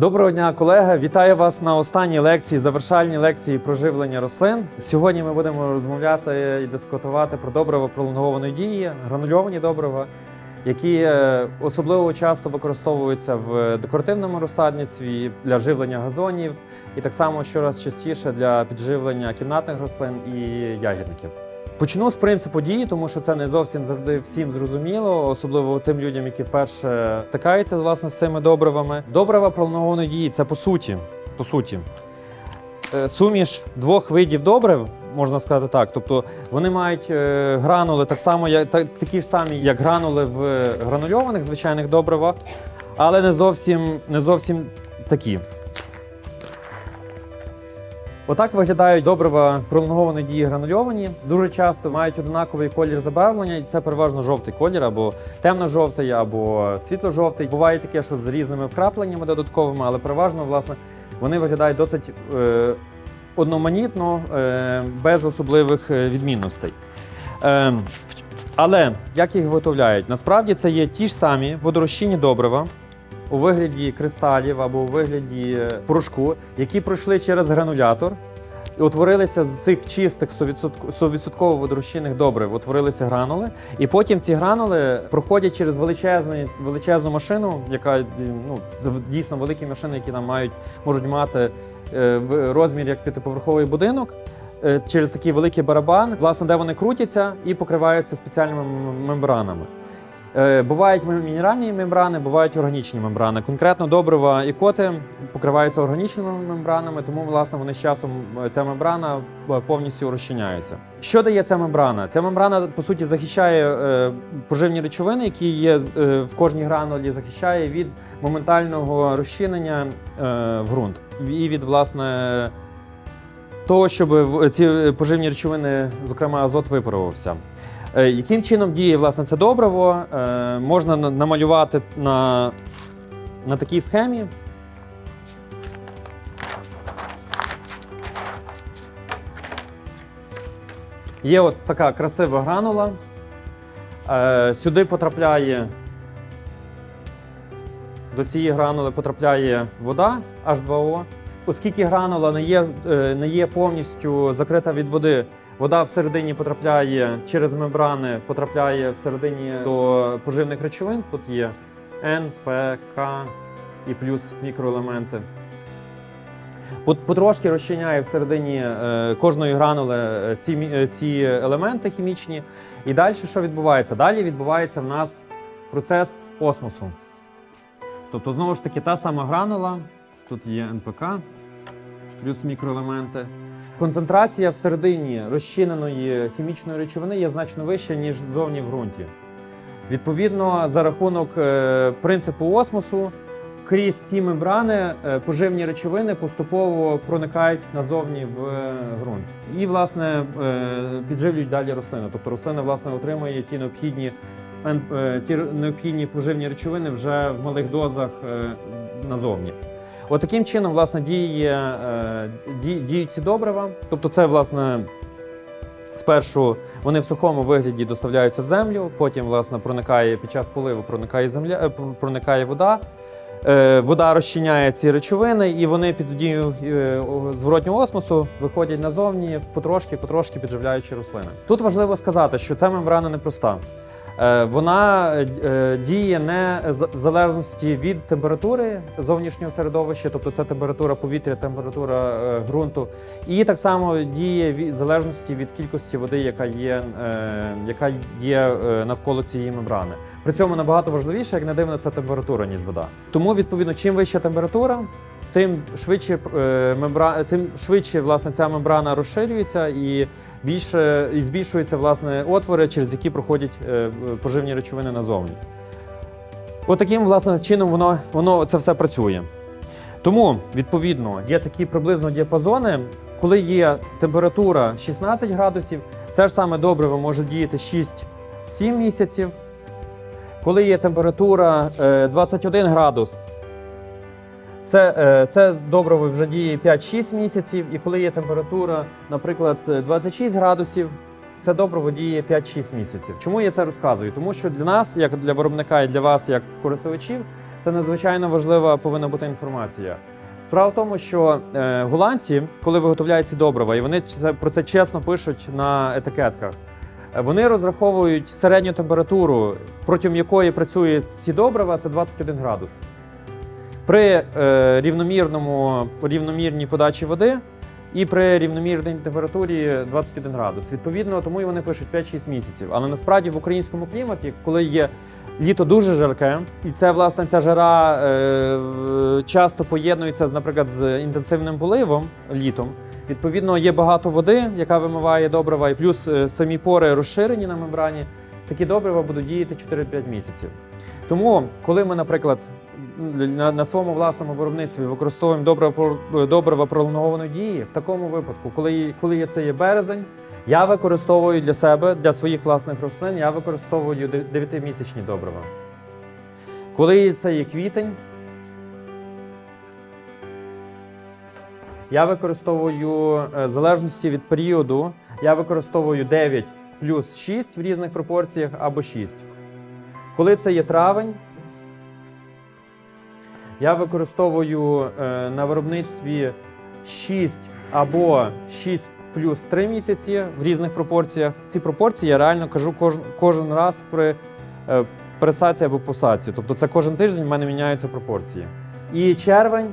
Доброго дня, колеги! Вітаю вас на останній лекції, завершальній лекції про живлення рослин. Сьогодні ми будемо розмовляти і дискутувати про добрива пролонгованої дії, гранульовані добрива, які е, особливо часто використовуються в декоративному розсадництві для живлення газонів, і так само щораз частіше для підживлення кімнатних рослин і ягідників. Почну з принципу дії, тому що це не зовсім завжди всім зрозуміло, особливо тим людям, які вперше стикаються власне з цими добривами. Добрива пролонгованої дії це по суті, по суті, е, суміш двох видів добрив, можна сказати так. Тобто вони мають е, гранули так само, як та- такі ж самі, як гранули в гранульованих звичайних добривах, але не зовсім, не зовсім такі. Отак виглядають добрива пролонгованої дії гранульовані. Дуже часто мають однаковий колір забарвлення, і це переважно жовтий колір, або темно-жовтий, або світло-жовтий. Буває таке, що з різними вкрапленнями додатковими, але переважно власне вони виглядають досить е, одноманітно, е, без особливих е, відмінностей. Е, але як їх виготовляють? Насправді це є ті ж самі водорозчинні добрива, у вигляді кристалів або у вигляді порошку, які пройшли через гранулятор утворилися з цих чистих 100% 100% добрив, утворилися гранули. І потім ці гранули проходять через величезний, величезну машину, яка ну, дійсно великі машини, які там мають, можуть мати е, розмір як п'ятиповерховий будинок. е, Через такий великий барабан, власне, де вони крутяться і покриваються спеціальними мембранами. Е, Бувають мінеральні мембрани, бувають органічні мембрани. Конкретно добрива і коти покриваються органічними мембранами, тому власне вони з часом е, ця мембрана е, повністю розчиняється. Що дає ця мембрана? Ця мембрана по суті захищає поживні речовини, які є в кожній гранулі, захищає від моментального розчинення в ґрунт і від власне того, щоб ці поживні речовини, зокрема азот, випарувався. Е, Яким чином діє власне це добриво? Е, Можна намалювати на, на такій схемі. Є от така красива гранула. Е, Сюди потрапляє до цієї гранули потрапляє вода H2O. Оскільки гранула не є, е, не є повністю закрита від води, вода всередині потрапляє через мембрани, потрапляє всередині до поживних речовин. Тут є N, P, K і плюс мікроелементи. Потрошки розчиняє всередині е, кожної гранули е, ці, ці елементи хімічні. І далі що відбувається? Далі відбувається в нас процес осмосу. Тобто, знову ж таки, та сама гранула, тут є НПК, плюс мікроелементи. Концентрація всередині розчиненої хімічної речовини є значно вища, ніж зовні в ґрунті. Відповідно, за рахунок е, принципу осмосу, крізь ці мембрани е, поживні речовини поступово проникають назовні в е, ґрунт. І, власне, підживлюють далі рослину. Тобто рослина власне, отримує ті необхідні, ен- е, ті необхідні поживні речовини вже в малих дозах е, назовні. От таким чином, власне, діє, е, діють ці добрива. Тобто, це, власне, спершу вони в сухому вигляді доставляються в землю, потім, власне, проникає під час поливу проникає земля, е, проникає вода. Е, Вода розчиняє ці речовини, і вони під дією зворотнього осмосу виходять назовні потрошки, потрошки підживляючи рослини. Тут важливо сказати, що ця мембрана непроста. Е, Вона е, діє не в залежності від температури зовнішнього середовища, тобто це температура повітря, температура е, ґрунту, і так само діє в залежності від кількості води, яка є, яка є навколо цієї мембрани. При цьому набагато важливіше, як не дивно, це температура, ніж вода. Тому, відповідно, чим вища температура, тим швидше е, мембра... тим швидше власне ця мембрана розширюється і більше і збільшуються власне отвори, через які проходять е, поживні речовини назовні. Отаким власне чином воно, воно це все працює. Тому, відповідно, є такі приблизно діапазони, коли є температура 16 градусів, це ж саме добриво може діяти 6-7 місяців. Коли є температура е, 21 градус, Це, е, це добриво вже діє 5-6 місяців, і коли є температура, наприклад, 26 градусів, це добриво діє 5-6 місяців. Чому я це розказую? Тому що для нас, як для виробника і для вас, як користувачів, це надзвичайно важлива повинна бути інформація. Справа в тому, що е, голландці, коли виготовляють ці добрива, і вони це- про це чесно пишуть на етикетках, е, вони розраховують середню температуру, протягом якої працюють ці добрива, це 21 градус. При е, рівномірному рівномірній подачі води і при рівномірній температурі 21 градус. Відповідно, тому і вони пишуть 5-6 місяців. Але насправді в українському кліматі, коли є літо дуже жарке, і це власне ця жара е, часто поєднується, наприклад, з інтенсивним поливом літом. Відповідно, є багато води, яка вимиває добрива, і плюс е, самі пори розширені на мембрані. Такі добрива будуть діяти 4-5 місяців. Тому, коли ми, наприклад, на, на своєму власному виробництві використовуємо добрива, пролонгованої дії, в такому випадку, коли, коли це є березень, я використовую для себе, для своїх власних рослин, я використовую 9-місячні добрива. Коли це є квітень, я використовую е, в залежності від періоду, я використовую 9 плюс 6 в різних пропорціях або 6. Коли це є травень, я використовую е, на виробництві 6 або 6 плюс 3 місяці в різних пропорціях. Ці пропорції я реально кажу кожен, кожен раз при е, пресації або посадці. Тобто це кожен тиждень в мене міняються пропорції. І червень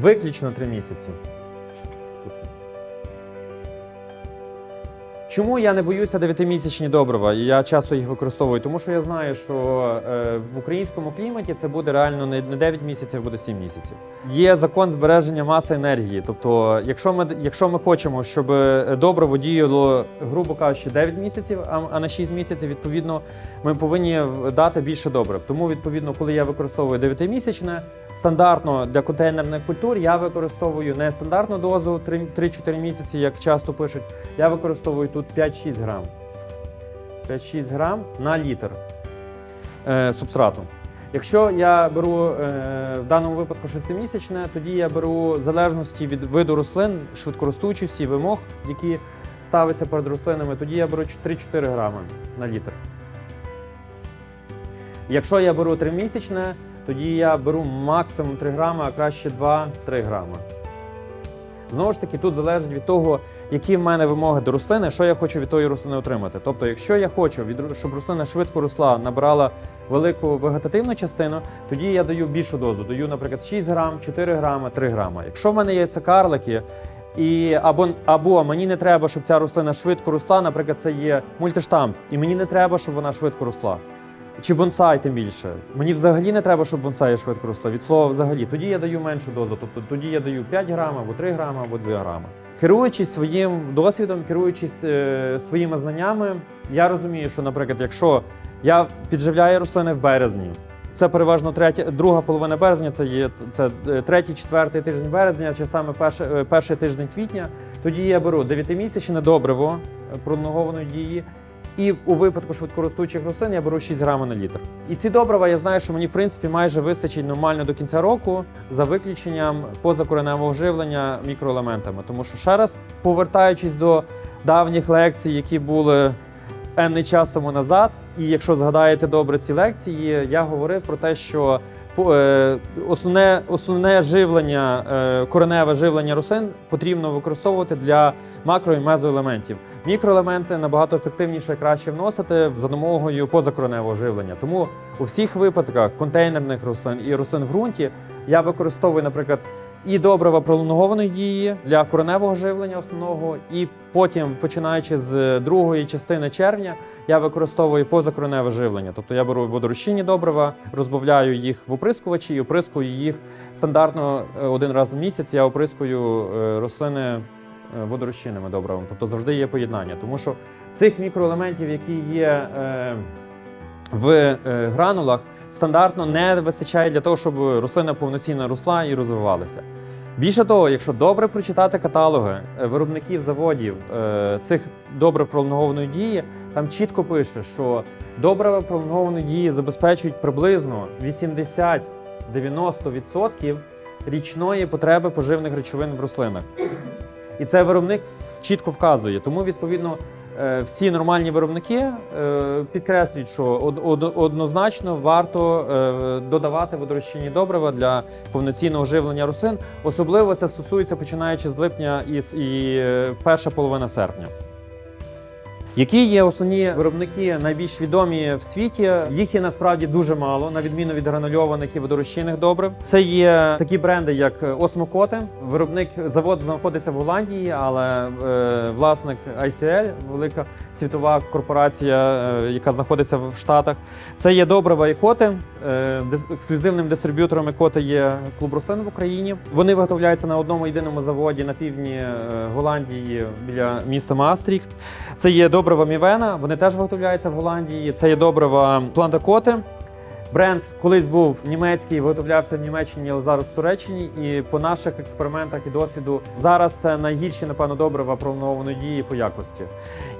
виключно 3 місяці. Чому я не боюся 9-місячні добрива? Я часто їх використовую, тому що я знаю, що е, в українському кліматі це буде реально не не 9 місяців, буде 7 місяців. Є закон збереження маси енергії. Тобто, якщо ми, якщо ми хочемо, щоб добриво діяло, грубо кажучи, 9 місяців, а на 6 місяців, відповідно, ми повинні дати більше добрив. Тому, відповідно, коли я використовую 9-місячне, стандартно для контейнерних культур я використовую не стандартну дозу 3 3-4 місяці, як часто пишуть. Я використовую тут 5-6 грам. 5-6 грам на літр е, субстрату. Якщо я беру е, в даному випадку 6-місячне, тоді я беру в залежності від виду рослин, швидкоростучості, вимог, які ставляться перед рослинами, тоді я беру 3-4 грами на літр. Якщо я беру 3-місячне, тоді я беру максимум 3 грами, а краще 2-3 грами. Знову ж таки, тут залежить від того, які в мене вимоги до рослини, що я хочу від тої рослини отримати. Тобто, якщо я хочу, щоб рослина швидко росла, набирала велику вегетативну частину, тоді я даю більшу дозу. Даю, наприклад, 6 грам, 4 грами, 3 грами. Якщо в мене є карлики, і або, або мені не треба, щоб ця рослина швидко росла, наприклад, це є мультиштамп, і мені не треба, щоб вона швидко росла. Чи бонсай тим більше. Мені взагалі не треба, щоб бонсай швидко росли. Від слова взагалі. Тоді я даю меншу дозу. Тобто тоді я даю 5 грам, або 3 грами, або 2 грами. Керуючись своїм досвідом, керуючись е, своїми знаннями, я розумію, що, наприклад, якщо я підживляю рослини в березні, це переважно третя, друга половина березня, це є це е, третій, четвертий тиждень березня, чи саме перший, е, перший тиждень квітня. Тоді я беру 9-місячне добриво е, пролонгованої дії. І у випадку швидкоростучих рослин я беру 6 грамів на літр. І ці добрива я знаю, що мені в принципі майже вистачить нормально до кінця року за виключенням позакореневого живлення мікроелементами. Тому що ще раз повертаючись до давніх лекцій, які були енний час тому назад, і якщо згадаєте добре ці лекції, я говорив про те, що е, основне, основне живлення, е, кореневе живлення рослин потрібно використовувати для макро і мезоелементів. Мікроелементи набагато ефективніше і краще вносити за допомогою позакореневого живлення. Тому у всіх випадках контейнерних рослин і рослин в ґрунті я використовую, наприклад, і добрива пролонгованої дії для кореневого живлення основного, і потім, починаючи з другої частини червня, я використовую позакореневе живлення. Тобто я беру водорозчинні добрива, розбавляю їх в оприскувачі і оприскую їх стандартно е, один раз в місяць. Я оприскую е, рослини е, водорозчинними добривами. Тобто завжди є поєднання. Тому що цих мікроелементів, які є в е, гранулах, стандартно не вистачає для того, щоб рослина повноцінно росла і розвивалася. Більше того, якщо добре прочитати каталоги е, виробників заводів е, цих добрив пролонгованої дії, там чітко пише, що добрива пролонгованої дії забезпечують приблизно 80-90% річної потреби поживних речовин в рослинах. І це виробник чітко вказує. Тому, відповідно, всі нормальні виробники е, підкреслюють, що од- од- однозначно варто е, додавати водорозчинні добрива для повноцінного живлення рослин. Особливо це стосується починаючи з липня і, е, перша половина серпня. Які є основні виробники найбільш відомі в світі? Їх є насправді дуже мало, на відміну від гранульованих і водорозчинних добрив. Це є такі бренди, як Осмокоти. Виробник завод знаходиться в Голландії, але е, власник ICL, велика світова корпорація, е, яка знаходиться в Штатах. Це є добрива Екоти. Е, ексклюзивним дистриб'ютором Екоти є клуб рослин в Україні. Вони виготовляються на одному єдиному заводі на півдні е, Голландії біля міста Маастріхт. Це є добрива Мівена, вони теж виготовляються в Голландії. Це є добрива Плантакоти. Бренд колись був німецький, виготовлявся в Німеччині, але зараз в Туреччині. І по наших експериментах і досвіду зараз це найгірші, напевно, добрива пролонгованої дії по якості.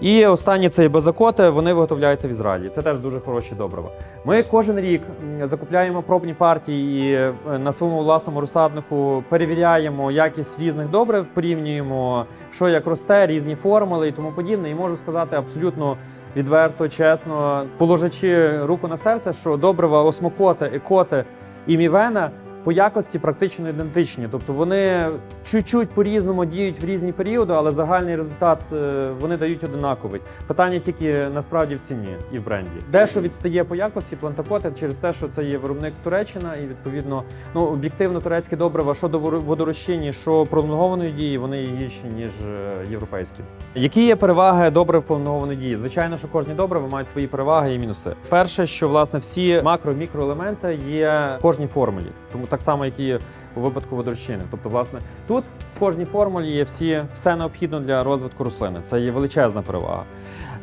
І останні це базакоти, вони виготовляються в Ізраїлі. Це теж дуже хороші добрива. Ми кожен рік закупляємо пробні партії і е, на своєму власному розсаднику перевіряємо якість різних добрив, порівнюємо, що як росте, різні формули і тому подібне. І можу сказати абсолютно відверто, чесно, положачи руку на серце, що добрива осмокоти, екоти і мівена по якості практично ідентичні. Тобто вони чуть-чуть по-різному діють в різні періоди, але загальний результат е, вони дають одинаковий. Питання тільки насправді в ціні і в бренді. Дещо відстає по якості плантакоти через те, що це є виробник Туреччина, і відповідно ну об'єктивно турецькі добрива щодо водорозчинні, що пролонгованої дії, вони є гірші ніж е, європейські. Які є переваги добрив пролонгованої дії? Звичайно, що кожні добрива мають свої переваги і мінуси. Перше, що власне всі макро-мікроелементи є в кожній формулі, тому так само, як і у випадку водорозчини. Тобто, власне, тут в кожній формулі є всі все необхідне для розвитку рослини. Це є величезна перевага.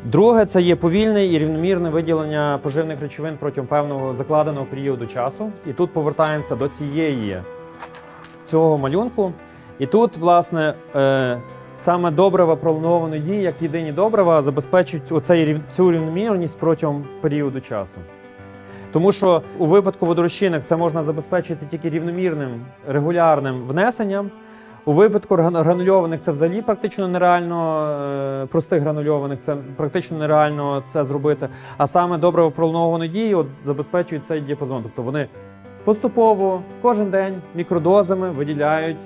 Друге, це є повільне і рівномірне виділення поживних речовин протягом певного закладеного періоду часу. І тут повертаємося до цієї цього малюнку. І тут, власне, е, саме добрива пролонгованої дії, як єдині добрива, забезпечують оцей, цю рівномірність протягом періоду часу. Тому що у випадку водорозчинних це можна забезпечити тільки рівномірним регулярним внесенням. У випадку гранульованих це взагалі практично нереально, е, простих гранульованих це практично нереально це зробити. А саме добриво пролонгованої дії от, забезпечують цей діапазон. Тобто вони поступово кожен день мікродозами виділяють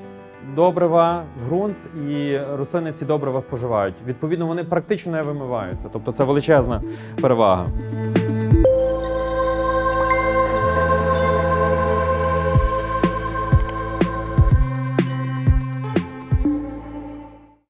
добрива в ґрунт, і рослини ці добрива споживають. Відповідно, вони практично не вимиваються. Тобто це величезна перевага.